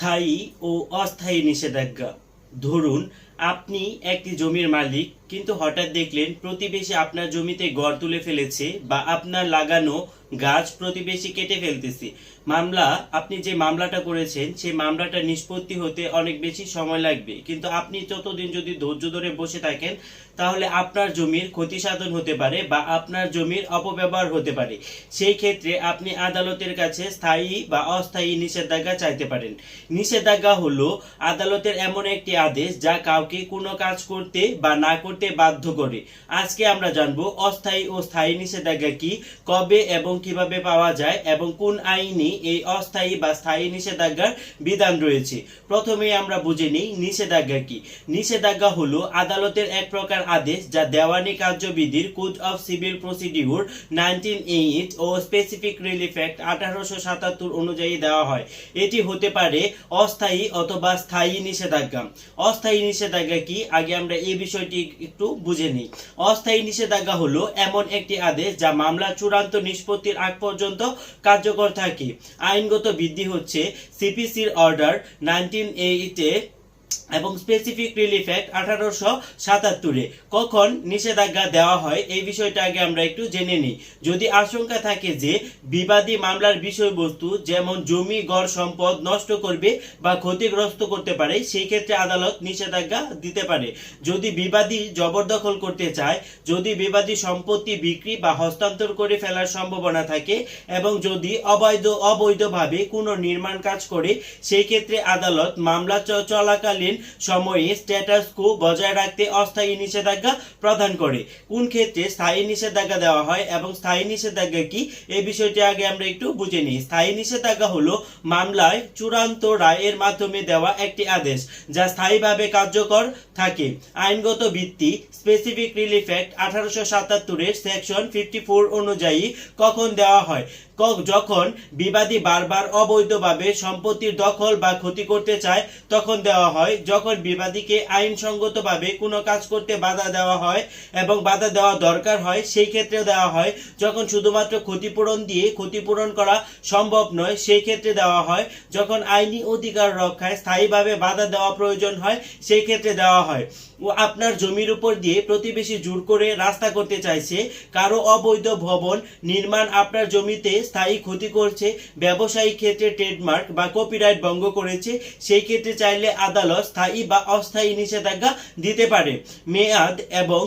স্থায়ী ও অস্থায়ী নিষেধাজ্ঞা। ধরুন আপনি একটি জমির মালিক, কিন্তু হঠাৎ দেখলেন প্রতিবেশী আপনার জমিতে গড় তুলে ফেলেছে বা আপনার লাগানো গাছ প্রতিবেশী কেটে ফেলতেছে। মামলা, আপনি যে মামলাটা করেছেন, সেই মামলাটা নিষ্পত্তি হতে অনেক বেশি সময় লাগবে। কিন্তু আপনি যতদিন যদি ধৈর্য ধরে বসে থাকেন, তাহলে আপনার জমির ক্ষতি সাধন হতে পারে বা আপনার জমির অপব্যবহার হতে পারে। সেই ক্ষেত্রে আপনি আদালতের কাছে স্থায়ী বা অস্থায়ী নিষেধাজ্ঞা চাইতে পারেন। নিষেধাজ্ঞা হলো, আদালতের এমন একটি আদেশ যা কাউকে কোনো কাজ করতে বা না করতে বাধ্য করে। আজকে আমরা জানব অস্থায়ী ও স্থায়ী নিষেধাজ্ঞা কি, কবে এবং কীভাবে পাওয়া যায় এবং কোন আইনে এই অস্থায়ী বা স্থায়ী নিষেধাজ্ঞার বিধান রয়েছে। প্রথমে আমরা বুঝে নিই নিষেধাজ্ঞা কি। নিষেধাজ্ঞা হলো আদালতের এক প্রকার আদেশ যা দেওয়ানি কার্যবিধির code of civil procedure nineteen eight O specific relief act আঠারোশো সাতাত্তর অনুযায়ী দেওয়া হয়। এটি হতে পারে অস্থায়ী অথবা স্থায়ী নিষেধাজ্ঞা। অস্থায়ী নিষেধাজ্ঞা কি? আগে আমরা এই বিষয়টি একটু বুঝে নিই। অস্থায়ী নিষেধাজ্ঞা হলো এমন একটি আদেশ যা মামলা চূড়ান্ত নিষ্পত্তির আগ পর্যন্ত কার্যকর থাকে। আইনগত বৃদ্ধি হচ্ছে সিপিসির অর্ডার নাইনটিন এইটে এবং স্পেসিফিক রিলিফ অ্যাক্ট আঠারোশো সাতাত্তরে। কখন নিষেধাজ্ঞা দেওয়া হয়, এই বিষয়টা আগে আমরা একটু জেনে নিই। যদি আশঙ্কা থাকে যে বিবাদী মামলার বিষয়বস্তু যেমন জমি গড় সম্পদ নষ্ট করবে বা ক্ষতিগ্রস্ত করতে পারে, সেই ক্ষেত্রে আদালত নিষেধাজ্ঞা দিতে পারে। যদি বিবাদী জবরদখল করতে চায়, যদি বিবাদী সম্পত্তি বিক্রি বা হস্তান্তর করে ফেলার সম্ভাবনা থাকে এবং যদি অবৈধ, অবৈধভাবে কোনো নির্মাণ কাজ করে, সেই ক্ষেত্রে আদালত মামলা চ- চলাকালীন সময়ে স্ট্যাটাস কো বজায় রাখতে অস্থায়ী নিষেধাজ্ঞা প্রদান করে। কোন ক্ষেত্রে স্থায়ী নিষেধাজ্ঞা দেওয়া হয় এবং স্থায়ী নিষেধাজ্ঞা কি? এই বিষয়টি আগে আমরা একটু বুঝে নিই। স্থায়ী নিষেধাজ্ঞা হলো মামলায় চূড়ান্ত রায়ের মাধ্যমে দেওয়া একটি আদেশ যা স্থায়ীভাবে কার্যকর থাকে। আইনগত ভিত্তি স্পেসিফিক রিলিফ অ্যাক্ট আঠারোশো সাতাত্তরের সেকশন ফিফটি অনুযায়ী কখন দেওয়া হয়? যখন বিবাদী বারবার অবৈধভাবে সম্পত্তির দখল বা ক্ষতি করতে চায়, তখন দেওয়া হয়। যখন বিবাদীকে আইনসঙ্গতভাবে কোনো কাজ করতে বাধা দেওয়া হয় এবং বাধা দেওয়া দরকার হয়, সেই ক্ষেত্রে দেওয়া হয়। যখন শুধুমাত্র ক্ষতিপূরণ দিয়ে ক্ষতিপূরণ করা সম্ভব নয়, সেই ক্ষেত্রে দেওয়া হয়। যখন আইনি অধিকার রক্ষায় স্থায়ীভাবে বাধা দেওয়া প্রয়োজন হয়, সেই ক্ষেত্রে দেওয়া হয়। ও আপনার জমির উপর দিয়ে প্রতিবেশী জোর করে রাস্তা করতে চাইছে, কারও অবৈধ ভবন নির্মাণ আপনার জমিতে স্থায়ী ক্ষতি করছে ব্যবসায়িক ক্ষেত্রে ট্রেডমার্ক বা কপিরাইট ভঙ্গ করেছে, সেই ক্ষেত্রে চাইলে আদালত স্থায়ী বা অস্থায়ী নিষেধাজ্ঞা দিতে পারে। মেয়াদ এবং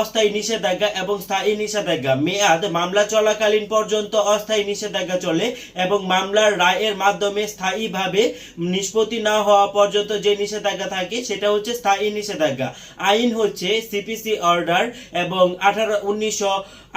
অস্থায়ী নিষেধাজ্ঞা এবং স্থায়ী নিষেধাজ্ঞা। মেয়াদ মামলা চলাকালীন পর্যন্ত অস্থায়ী নিষেধাজ্ঞা চলে এবং মামলার রায়ের মাধ্যমে স্থায়ীভাবে নিষ্পত্তি না হওয়া পর্যন্ত যে নিষেধাজ্ঞা থাকে, সেটা হচ্ছে স্থায়ী নিষেধাজ্ঞা। আইন হচ্ছে সিপিসি অর্ডার এবং আঠারো, উনিশশো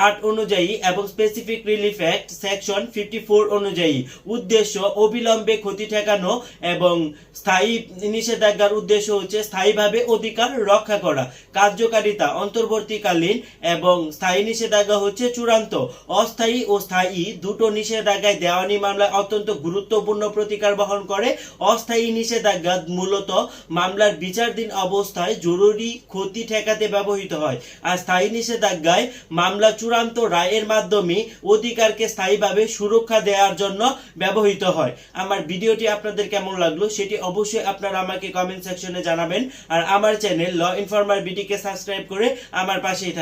আট অনুযায়ী এবং specific relief act section fifty four অনুযায়ী উদ্দেশ্য অবিলম্বে ক্ষতি ঠেকানো এবং স্থায়ী নিষেধাজ্ঞার উদ্দেশ্য হচ্ছে স্থায়ীভাবে অধিকার রক্ষা করা, কার্যকারিতা অন্তর্বর্তীকালীন এবং স্থায়ী নিষেধাজ্ঞা হচ্ছে চূড়ান্ত। অস্থায়ী ও স্থায়ী দুটো নিষেধাজ্ঞায় দেওয়ানি মামলায় অত্যন্ত গুরুত্বপূর্ণ প্রতিকার বহন করে। অস্থায়ী নিষেধাজ্ঞা মূলত মামলার বিচারাধীন অবস্থায় জরুরি ক্ষতি ঠেকাতে ব্যবহৃত হয়। আর স্থায়ী নিষেধাজ্ঞায় মামলা চূড়ান্ত রায়ের মাধ্যমে অধিকারকে স্থায়ীভাবে সুরক্ষা দেওয়ার জন্য ব্যবহৃত হয়। আমার ভিডিওটি আপনাদের কেমন লাগল সেটি অবশ্যই আপনারা আমাকে কমেন্ট সেকশনে জানাবেন। আর আমার চ্যানেল ল ইনফরমার বিটিকে সাবস্ক্রাইব করে আমার পাশেই